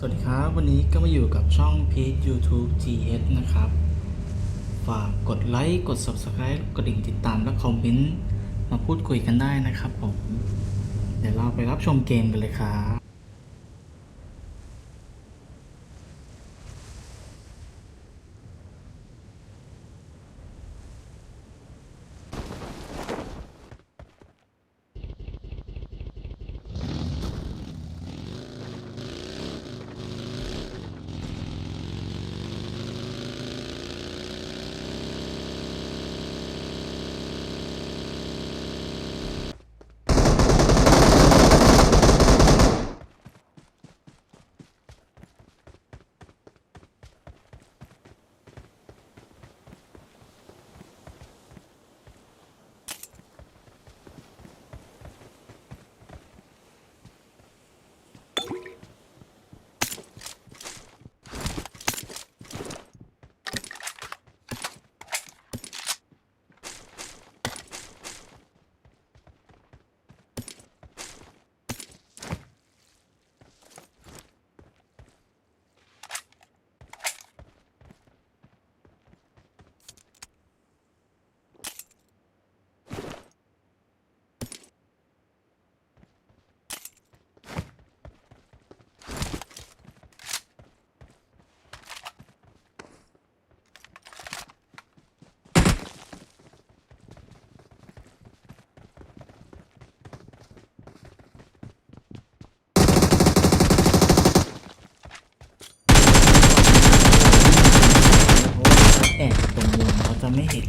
สวัสดีครับ วันนี้ก็มาอยู่กับช่อง p e a YouTube GS นะครับ ฝากกดไลค์กด Subscribe กดดิ่งติดตามและคอมเมนต์มาพูดคุยกันได้นะครับผม เดี๋ยวเราไปรับชมเกมกันเลยครับ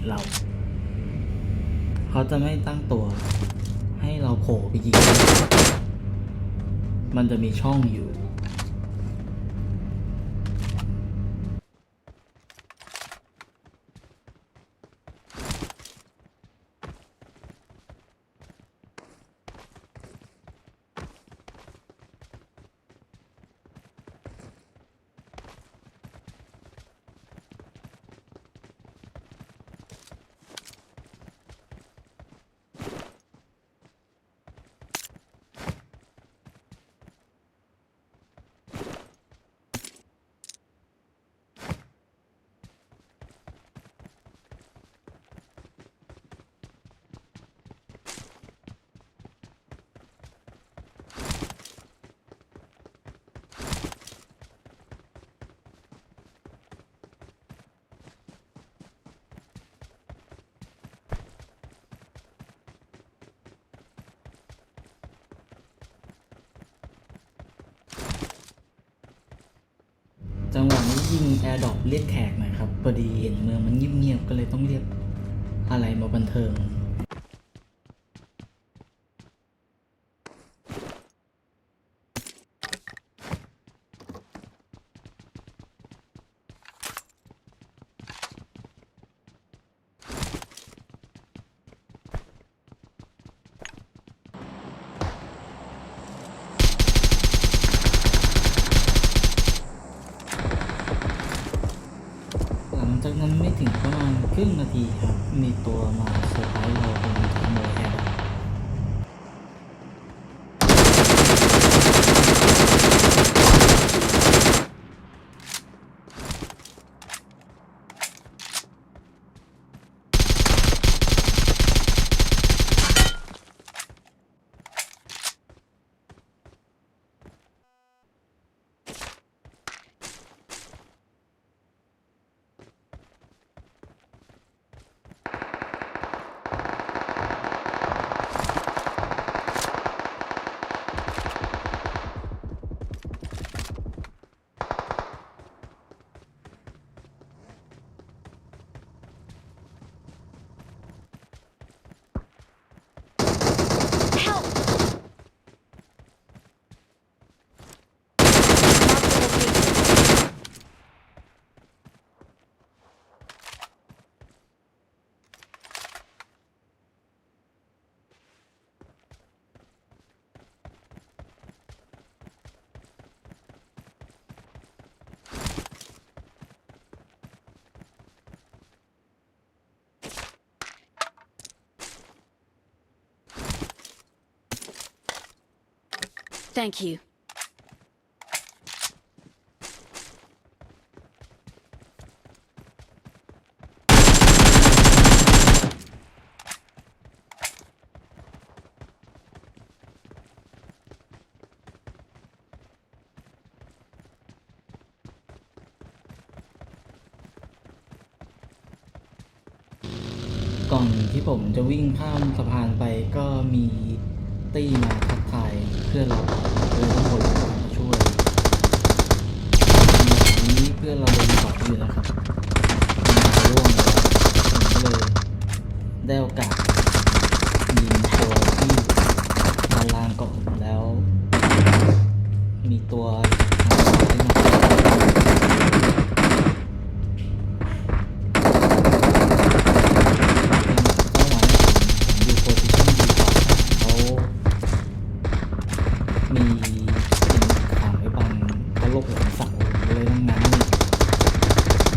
เรา เขาจะไม่ตั้งตัว ให้เราโผล่ไปยิง มันจะมีช่องอยู่ จังหวะนี้ยิงแอร์ดรอปเรียกแขกหน่อยครับพอดีเห็นเมืองมันเงียบๆก็เลยต้องเรียกอะไรมาบันเทิง หลังจากนั้นไม่ถึงประมาณครึ่ง นาทีครับ มีตัวมาเซอร์ไพรส์เรา Thank you. ก่อนที่ผมจะวิ่งข้ามสะพานไปก็มีตี้มาครับ กทายเพื่อนเราเลยต้องหมาช่วยทีนี้เพื่อนเราโดนต่ออยู่นะครับมาร่วมผมก็เลยได้โอกาสยิงตัวที่ด้านล่างก่อนแล้ว มีตัว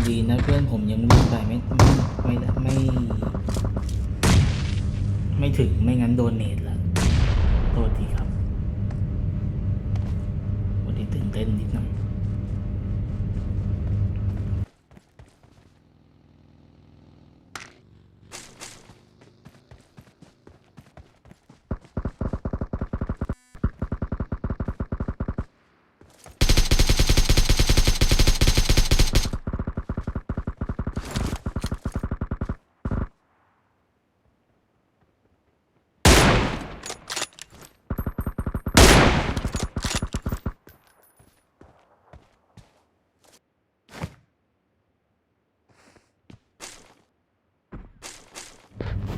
ดีนะเพื่อนผมยังวิ่งไปไม่ไม่ไม่ ไม่ไม่ถึงไม่งั้นโดนเนตแล้วโทษทีครับวันนี้ตื่นเต้นนิดหน่อย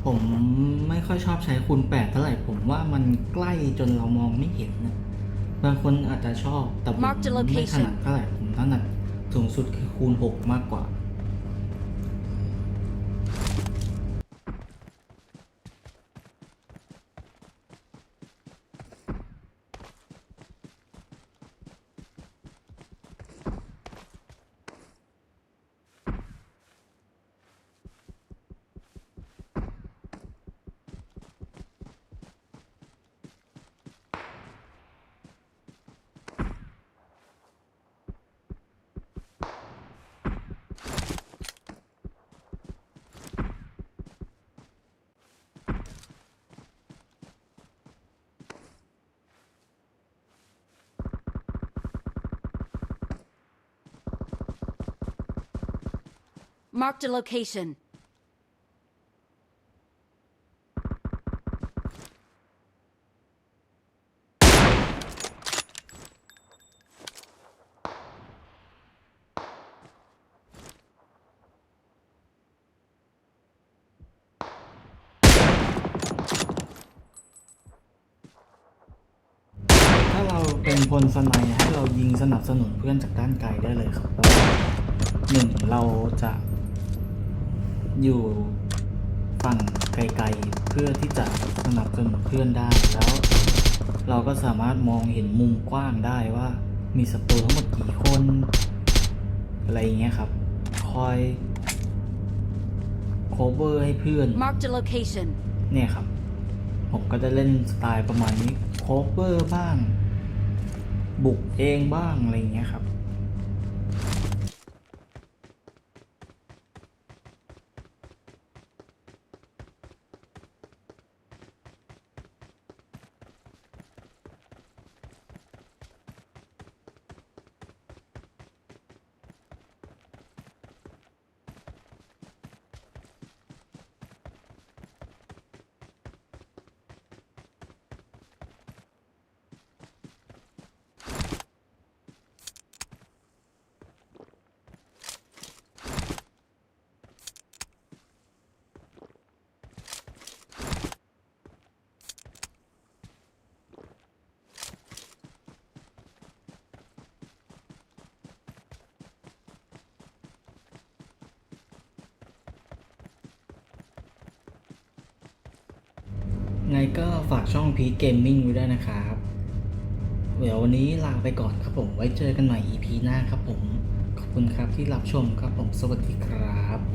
ผมไม่ค่อยชอบใช้คูณแปดเท่าไหร่ผมว่ามันใกล้จนเรามองไม่เห็นนะบางคนอาจจะชอบแต่ผม Mark the ไม่ location ถนัดเท่าไหร่ผมถนัดสูงสุดคือคูณหกมากกว่า Marked a location. ถ้าเราเป็นพลสนัยให้เรายิงสนับสนุนเพื่อนจากด้านไกลได้เลยครับหนึ่งเราจะ อยู่ฝั่งไกลๆ เพื่อที่จะสนับสนุนเพื่อนได้แล้ว เราก็สามารถมองเห็นมุมกว้างได้ว่า มีศัตรูทั้งหมดกี่คน อะไรอย่างเงี้ยครับ คอย cover ให้เพื่อน Marked a location. เนี่ยครับ ผมก็จะเล่นสไตล์ประมาณนี้โคเวอร์บ้าง บุกเองบ้าง อะไรอย่างเงี้ยครับ ไงก็ฝากช่องพีเกมมิ่งไว้ด้วยนะครับ เดี๋ยววันนี้ลาไปก่อนครับผม ไว้เจอกันใหม่ EP หน้าครับผม ขอบคุณครับที่รับชมครับผม สวัสดีครับ